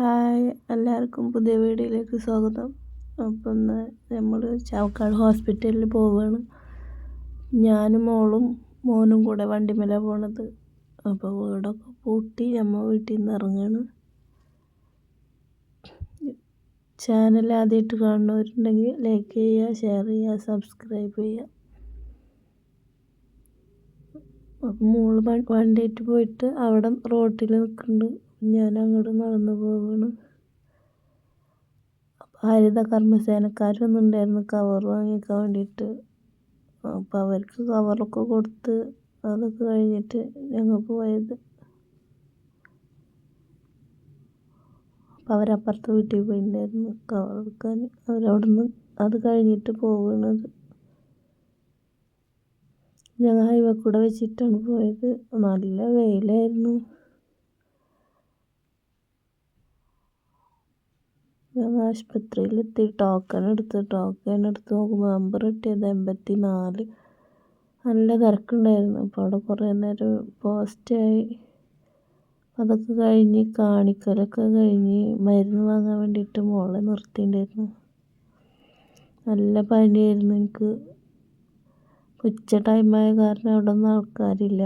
Hi എല്ലാവർക്കും പുതിയ വീഡിയോയിലേക്ക് സ്വാഗതം. അപ്പം ഇന്ന് നമ്മൾ ചാവക്കാട് ഹോസ്പിറ്റലിൽ പോവുകയാണ് ഞാനും മോളും മോനും കൂടെ വണ്ടിമേല പോണത്. അപ്പോൾ വീടൊക്കെ പൂട്ടി നമ്മൾ വീട്ടിൽ നിന്ന് ഇറങ്ങുകയാണ് ചാനൽ ആദ്യമായിട്ട് കാണുന്നവരുണ്ടെങ്കിൽ ലൈക്ക് ചെയ്യുക ഷെയർ ചെയ്യുക സബ്സ്ക്രൈബ് ചെയ്യുക. അപ്പം മോൾ വണ്ടിയായിട്ട് പോയിട്ട് അവിടെ റോട്ടിൽ നിൽക്കുന്നുണ്ട് ഞാൻ അങ്ങോട്ട് നടന്നു പോവുകയാണ് ഹരിത കർമ്മസേനക്കാരൊന്നുണ്ടായിരുന്നു കവർ വാങ്ങിക്കാൻ വേണ്ടിയിട്ട്. അപ്പോൾ അവർക്ക് കവറൊക്കെ കൊടുത്ത് അതൊക്കെ കഴിഞ്ഞിട്ട് ഞങ്ങൾ പോയത്. അപ്പോൾ അവരപ്പുറത്തെ വീട്ടിൽ പോയിട്ടുണ്ടായിരുന്നു കവർ എടുക്കാൻ. അവരവിടുന്ന് അത് കഴിഞ്ഞിട്ട് പോകുന്നത് ഞങ്ങൾ ഹൈവേ കൂടെ വെച്ചിട്ടാണ് പോയത്. നല്ല വെയിലായിരുന്നു. ഞങ്ങൾ ആശുപത്രിയിലെത്തി. ടോക്കൺ എടുത്ത് ടോക്കൺ എടുത്ത് നോക്കുമ്പോൾ നമ്പർ കിട്ടിയത് എൺപത്തി നാല് നല്ല തിരക്കുണ്ടായിരുന്നു. അപ്പോൾ അവിടെ കുറേ നേരം പോസ്റ്റായി അതൊക്കെ കഴിഞ്ഞ് കാണിക്കലൊക്കെ കഴിഞ്ഞ് മരുന്ന് വാങ്ങാൻ വേണ്ടിയിട്ട് മോളെ നിർത്തിയിട്ടുണ്ടായിരുന്നു. നല്ല പനിയായിരുന്നു എനിക്ക്. ഉച്ച ടൈമായ കാരണം അവിടെ ഒന്നും ആൾക്കാരില്ല.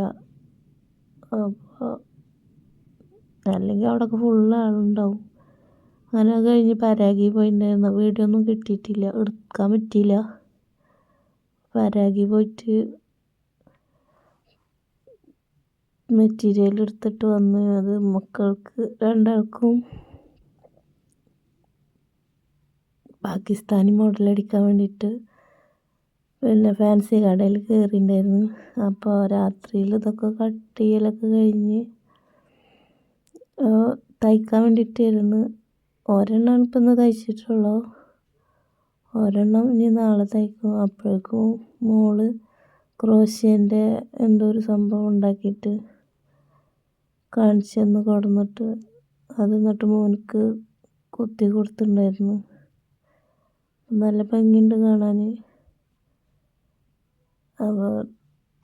അപ്പോൾ അല്ലെങ്കിൽ അവിടെയൊക്കെ ഫുള്ള് ആളുണ്ടാവും. അങ്ങനെ കഴിഞ്ഞ് പരാഗി പോയിട്ടുണ്ടായിരുന്നു വീഡിയോ ഒന്നും കിട്ടിയിട്ടില്ല. എടുക്കാൻ പറ്റിയില്ല. പരാഗി പോയിട്ട് മെറ്റീരിയൽ എടുത്തിട്ട് വന്ന് അത് മക്കൾക്ക് രണ്ടാൾക്കും പാകിസ്ഥാനി മോഡൽ അടിക്കാൻ വേണ്ടിയിട്ട് പിന്നെ ഫാൻസി കടയിൽ കയറിയിട്ടുണ്ടായിരുന്നു അപ്പോൾ രാത്രിയിൽ ഇതൊക്കെ കട്ട് ചെയ്യലൊക്കെ കഴിഞ്ഞ് തയ്ക്കാൻ വേണ്ടിയിട്ടായിരുന്നു. ഒരെണ്ണമാണ് ഇപ്പം ഇന്ന് തയ്ച്ചിട്ടുള്ളൂ. ഒരെണ്ണം ഇനി നാളെ തയ്ക്കും. അപ്പോഴേക്കും മോൾ ക്രോഷ്യേന്റെ എന്തോ ഒരു സംഭവം ഉണ്ടാക്കിയിട്ട് കാണിച്ചു തന്ന് കൊടുന്നിട്ട് അത് എന്നിട്ട് മോനിക്ക് കുത്തി കൊടുത്തിട്ടുണ്ടായിരുന്നു. നല്ല ഭംഗിയുണ്ട് കാണാൻ അപ്പോൾ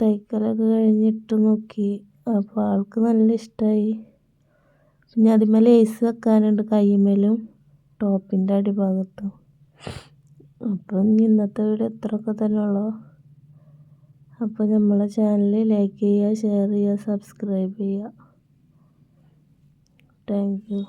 തയ്ക്കലൊക്കെ കഴിഞ്ഞിട്ട് നോക്കി. അപ്പോൾ ആൾക്ക് നല്ല ഇഷ്ടമായി പിന്നെ അതിന്മേൽ ലേസ് വെക്കാനുണ്ട് കൈമേലും ടോപ്പിന്റെ അടിഭാഗത്തും. അപ്പം ഇന്നത്തെ വീഡിയോ ഇത്രയൊക്കെ തന്നെ ഉള്ളൂ. അപ്പോൾ നമ്മളെ ചാനൽ ലൈക്ക് ചെയ്യുക ഷെയർ ചെയ്യുക സബ്സ്ക്രൈബ് ചെയ്യുക. Thank you